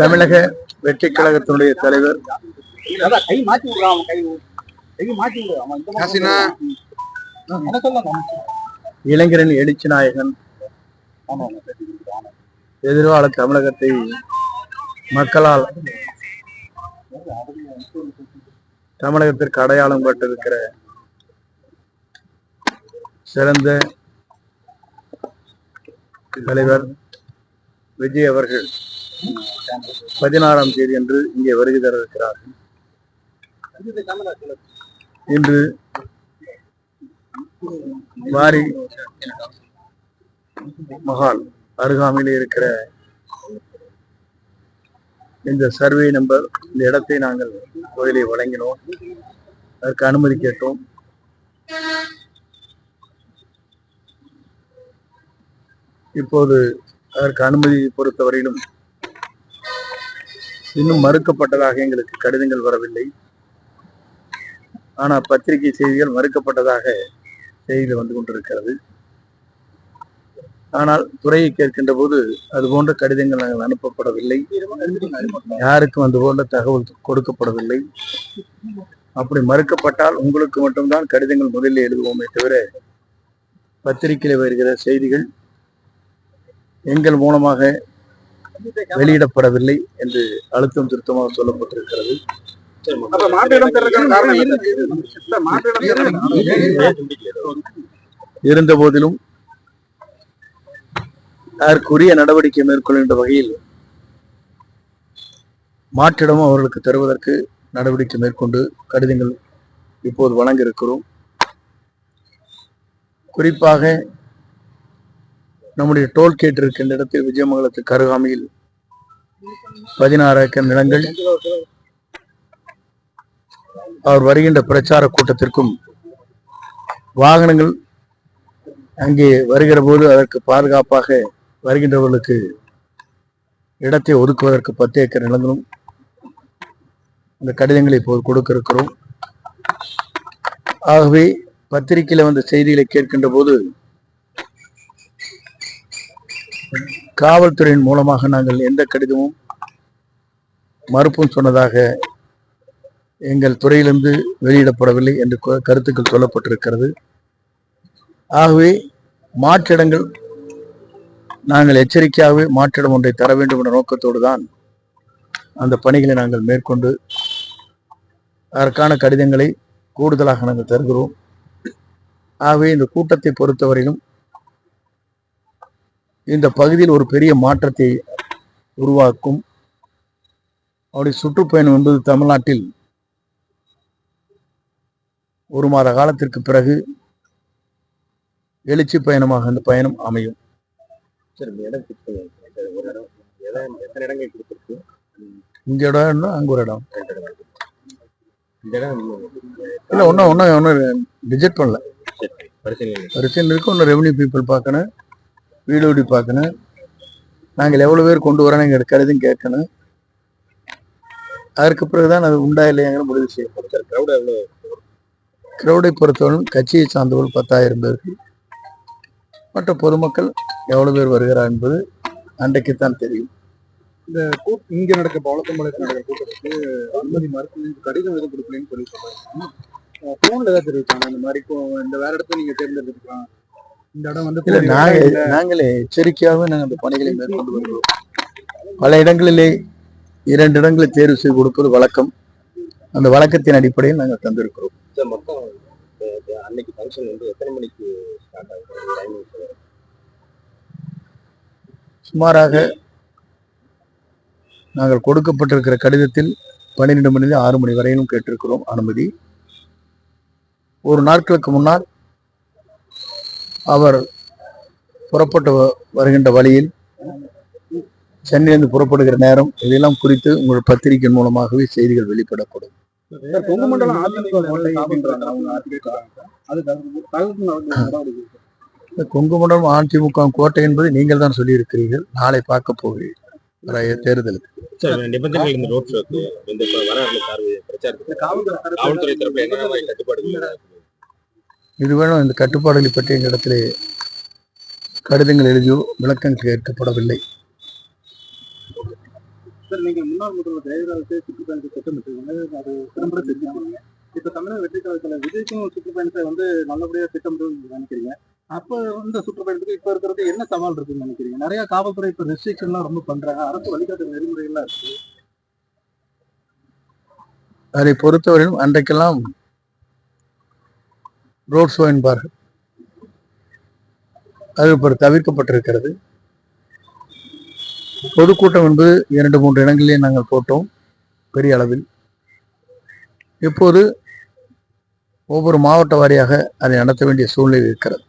தமிழக வெற்றி கழகத்தினுடைய தலைவர் இளைஞரின் எழுச்சி நாயகன். எதிர்கால தமிழகத்தை மக்களால் தமிழகத்திற்கு அடையாளம் பட்டிருக்கிற சிறந்த தலைவர் விஜய் அவர்கள். பதினாறாம் தேதி அன்று இங்கே வருகை தர இருக்கிறார்கள் இன்று வாரி மகால் அருகாமையில் இருக்கிற இந்த சர்வே நம்பர் இந்த இடத்தை நாங்கள் கோயிலை வழங்கினோம். அதற்கு அனுமதி கேட்டோம். இப்போது அதற்கு அனுமதி பொறுத்தவரையிலும் இன்னும் மறுக்கப்பட்டதாக எங்களுக்கு கடிதங்கள் வரவில்லை. ஆனால் பத்திரிகை செய்திகள் மறுக்கப்பட்டதாக செய்திகள் வந்து கொண்டிருக்கிறது. ஆனால் துறையை கேட்கின்ற போது அது போன்ற கடிதங்கள் நாங்கள் அனுப்பப்படவில்லை. யாருக்கும் அது போன்ற தகவல் கொடுக்கப்படவில்லை. அப்படி மறுக்கப்பட்டால் உங்களுக்கு மட்டும்தான் கடிதங்கள் முதலில் எழுதுவோமே தவிர பத்திரிகையில் வருகிற செய்திகள் எங்கள் மூலமாக வெளியிடப்படவில்லை என்று அழுத்தம் திருத்தமாக சொல்லப்பட்டிருக்கிறது. இருந்த போதிலும் அதற்குரிய நடவடிக்கை மேற்கொள்கின்ற வகையில் மாற்றிடமும் அவர்களுக்கு தருவதற்கு நடவடிக்கை மேற்கொண்டு கடிதங்கள் இப்போது வழங்க இருக்கிறோம் குறிப்பாக நம்முடைய டோல்கேட் இருக்கின்ற இடத்தில் விஜயமங்கலத்துக்கு அருகாமையில் பதினாறு ஏக்கர் நிலங்கள். அவர் வருகின்ற பிரச்சார கூட்டத்திற்கும் வாகனங்கள் அங்கே வருகிற போது அதற்கு பாதுகாப்பாக வருகின்றவர்களுக்கு இடத்தை ஒதுக்குவதற்கு பத்து ஏக்கர் நிலங்களும் அந்த கடிதங்களை இப்போது கொடுக்க இருக்கிறோம் ஆகவே பத்திரிகையில வந்த செய்திகளை கேட்கின்ற போது காவல்துறையின் மூலமாக நாங்கள் எந்த கடிதமும் மறுப்பும் சொன்னதாக எங்கள் துறையிலிருந்து வெளியிடப்படவில்லை என்று கருத்துக்கள் சொல்லப்பட்டிருக்கிறது. ஆகவே மாற்றிடங்கள் நாங்கள் எச்சரிக்கையாகவே மாற்றிடம் ஒன்றை தர வேண்டும் என்ற நோக்கத்தோடு தான் அந்த பணிகளை நாங்கள் மேற்கொண்டு அதற்கான கடிதங்களை கூடுதலாக நாங்கள் தருகிறோம். ஆகவே இந்த கூட்டத்தை பொறுத்தவரையிலும் இந்த பகுதியில் ஒரு பெரிய மாற்றத்தை உருவாக்கும். அவருடைய சுற்றுப்பயணம் என்பது தமிழ்நாட்டில் ஒரு மாத காலத்திற்கு பிறகு எழுச்சி பயணமாக அந்த பயணம் அமையும். சரி, இந்த இடம் fix பண்ணியாச்சு. இந்த ஒரு இடம், இடம் எத்தனை இடங்கள் கொடுத்திருக்கு? இந்த இடம் அங்க ஒரு இடம். இந்த இல்ல ஒன்றும் ஒன்றும் ஒன்றும் ரிஜெக்ட் பண்ணல. பரிசீலனை பிரச்சனை இருக்கு ஒன்று ரெவன்யூ பீப்புள் பார்க்கணும் வீடு பார்க்கணும். நாங்கள் எவ்வளவு பேர் கொண்டு வரோம் எங்கள் கருதும் கேட்கணும். அதற்கு பிறகுதான் அது உண்டா இல்லையாங்கிற முடிவு செய்யப்படும் கிரௌட் எவ்வளவு? கிரௌடை பொறுத்தவரை கட்சியை சார்ந்தவர்கள் பத்தாயிரம் பேருக்கு மற்ற பொதுமக்கள் எவ்வளவு பேர் வருகிறார் என்பது அன்றைக்குத்தான் தெரியும். கூட்- இங்க நடக்க பவளத்தம்பாளையத்தில் நடக்கிற கூட்டத்துக்கு அனுமதி மறுப்பு கடிதம் எதுவும் கொடுக்கலன்னு சொல்லி சொல்றாங்க போன்ல ஏதாவது தெரிவிச்சாங்க இந்த மாதிரி இந்த வேற இடத்துல நீங்க தேர்ந்தெடுத்துக்கலாம் இந்த இடம் வந்து. நாங்களே எச்சரிக்கையாகவே நாங்கள் அந்த பணிகளை மேற்கொண்டு வருகிறோம். பல இடங்களிலே இரண்டு இடங்களை தேர்வு செய்து கொடுப்பது வழக்கம். அந்த வழக்கத்தின் அடிப்படையில் நாங்கள் தந்திருக்கிறோம். அன்னைக்கு ஃபங்க்ஷன் வந்து எத்தனை மணிக்கு ஸ்டார்ட் ஆகுது? டைமிங் சுமாராக நாங்கள் கொடுக்கப்பட்டிருக்கிற கடிதத்தில் பன்னிரெண்டு மணி ஆறு மணி வரையிலும் கேட்டிருக்கிறோம் அனுமதி. ஒரு நாட்களுக்கு முன்னால் அவர் புறப்பட்டு வ- வருகின்ற வழியில் சென்னையிலிருந்து புறப்படுகிற நேரம் இதெல்லாம் குறித்து உங்கள் பத்திரிகை மூலமாகவே செய்திகள் வெளிப்படப்படும் கொங்கு மண்டலம் அதிமுக கோட்டை என்பதை நீங்கள் தான் சொல்லியிருக்கிறீர்கள். நாளை பார்க்க போகிறீர்கள். தேர்தலுக்கு. சார் நிபந்தனைகள் ஷோக்கு இந்த கட்டுப்பாடுகள் பற்றி எங்களிடத்திலே கடிதங்கள் எழுதியோ விளக்கங்கள் கேட்கப்படவில்லை இப்ப தமிழக வெற்றி விஜய்க்கும் சுற்றுப்பயணத்தை வந்து நல்லபடியா திட்டமிட்டு நினைக்கிறீங்க. அப்ப இந்த சுற்றுப்பயணத்துக்கு இப்ப இருக்கிறது என்ன சவால் இருக்குன்னு நினைக்கிறீங்க? நிறைய காவல்துறை இப்ப ரெஸ்ட்ரிக்ஷன்லாம் ரொம்ப பண்றாங்க. அரசு வழிகாட்டு நெறிமுறைகள்லாம் இருக்கு. அதை பொறுத்தவரையிலும் அன்றைக்கெல்லாம் ரோட் ஷோ என்பார்கள் அது இப்போ தவிர்க்கப்பட்டிருக்கிறது. பொதுக்கூட்டம் என்பது இரண்டு மூன்று இடங்களிலே நாங்கள் போட்டோம் பெரிய அளவில். இப்போது ஒவ்வொரு மாவட்ட வாரியாக அதை நடத்த வேண்டிய சூழ்நிலை இருக்கிறது.